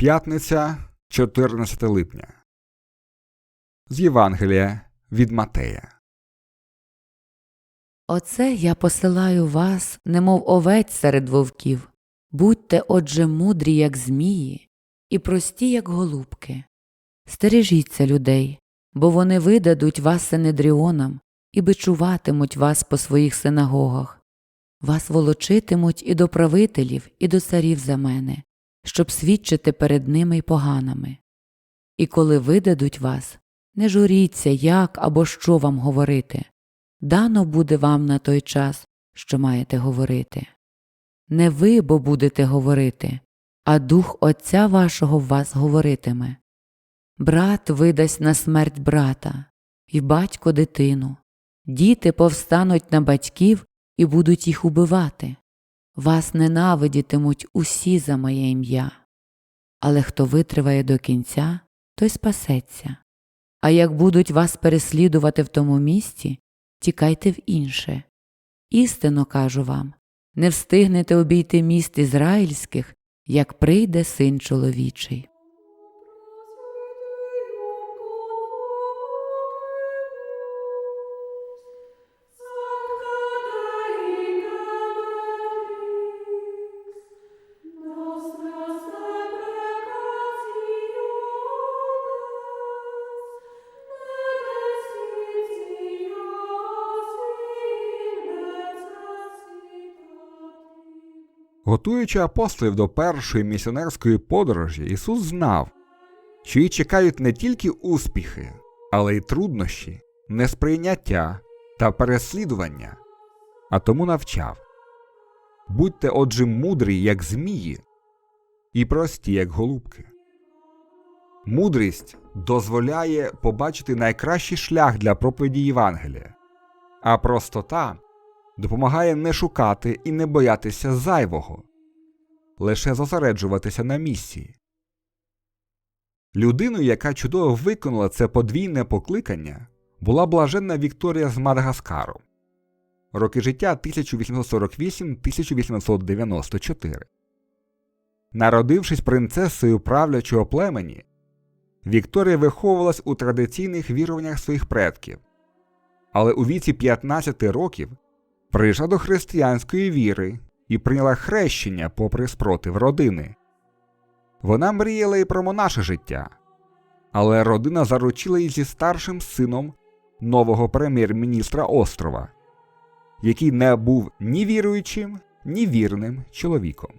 П'ятниця 14 липня. З Євангелія від Матея. Оце я посилаю вас, немов овець серед вовків. Будьте, отже, мудрі, як змії, і прості, як голубки. Стережіться людей, бо вони видадуть вас синедріонам і бичуватимуть вас по своїх синагогах. Вас волочитимуть і до правителів, і до царів за мене, щоб свідчити перед ними й поганими. І коли видадуть вас, не журіться, як або що вам говорити. Дано буде вам на той час, що маєте говорити. Не ви бо будете говорити, а дух Отця вашого в вас говоритиме. Брат видасть на смерть брата, і батько дитину. Діти повстануть на батьків і будуть їх убивати. Вас ненавидітимуть усі за моє ім'я. Але хто витриває до кінця, той спасеться. А як будуть вас переслідувати в тому місті, тікайте в інше. Істинно кажу вам не встигнете обійти міст ізраїльських, як прийде син чоловічий. Готуючи апостолів до першої місіонерської подорожі, Ісус знав, що її чекають не тільки успіхи, але й труднощі, несприйняття та переслідування, а тому навчав будьте, отже, мудрі, як змії, і прості, як голубки. Мудрість дозволяє побачити найкращий шлях для проповіді Євангелія, а простота допомагає не шукати і не боятися зайвого, лише зосереджуватися на місії. Людиною, яка чудово виконала це подвійне покликання, була блаженна Вікторія з Мадагаскару. Роки життя 1848-1894. Народившись принцесою правлячого племені, Вікторія виховувалась у традиційних віруваннях своїх предків, але у віці 15 років прийшла до християнської віри і прийняла хрещення попри спротив родини. Вона мріяла і про монаше життя, але родина заручила її зі старшим сином нового прем'єр-міністра острова, який не був ні віруючим, ні вірним чоловіком.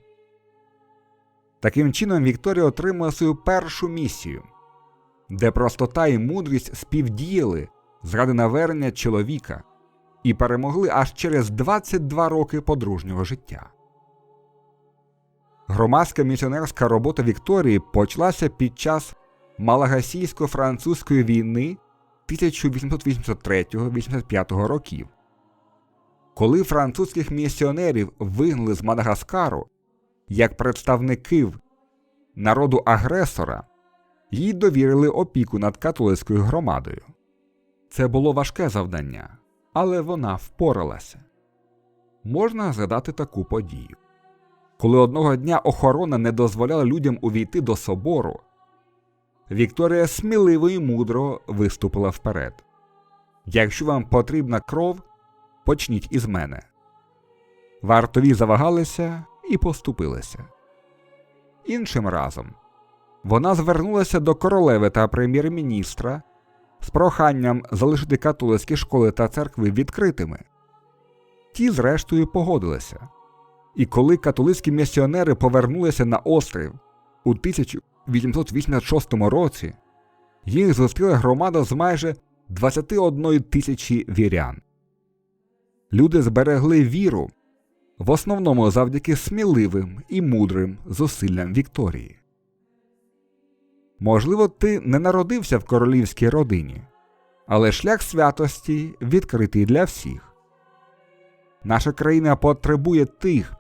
Таким чином Вікторія отримала свою першу місію, де простота і мудрість співдіяли заради навернення чоловіка і перемогли аж через 22 роки подружнього життя. Громадська місіонерська робота Вікторії почалася під час Малагасійсько-французької війни 1883-85 років. Коли французьких місіонерів вигнали з Мадагаскару як представників народу агресора, їй довірили опіку над католицькою громадою. Це було важке завдання, але вона впоралася. Можна згадати таку подію. Коли одного дня охорона не дозволяла людям увійти до собору, Вікторія сміливо і мудро виступила вперед. Якщо вам потрібна кров, почніть із мене. Вартові завагалися і поступилися. Іншим разом вона звернулася до королеви та прем'єр-міністра з проханням залишити католицькі школи та церкви відкритими. Ті, зрештою, погодилися. І коли католицькі місіонери повернулися на острів у 1886 році, їх зустріла громада з майже 21 тисячі вірян. Люди зберегли віру в основному завдяки сміливим і мудрим зусиллям Вікторії. Можливо, ти не народився в королівській родині, але шлях святості відкритий для всіх. Наша країна потребує тих,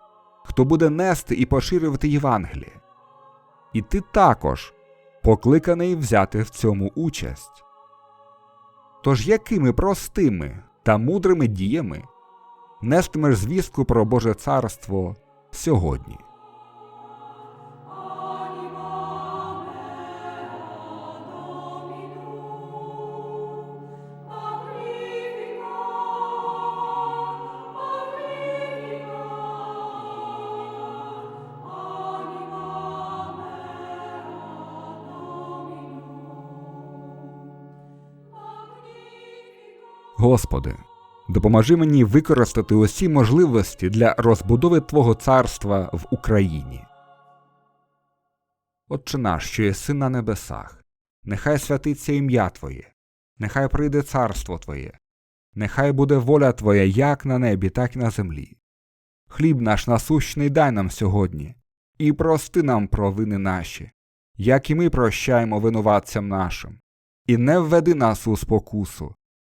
хто буде нести і поширювати Євангеліє. І ти також покликаний взяти в цьому участь. Тож якими простими та мудрими діями нестимеш звістку про Боже царство сьогодні? Господи, допоможи мені використати усі можливості для розбудови Твого царства в Україні. Отче наш, що єси на небесах, нехай святиться ім'я Твоє, нехай прийде царство Твоє, нехай буде воля Твоя як на небі, так і на землі. Хліб наш насущний дай нам сьогодні, і прости нам провини наші, як і ми прощаємо винуватцям нашим, і не введи нас у спокусу,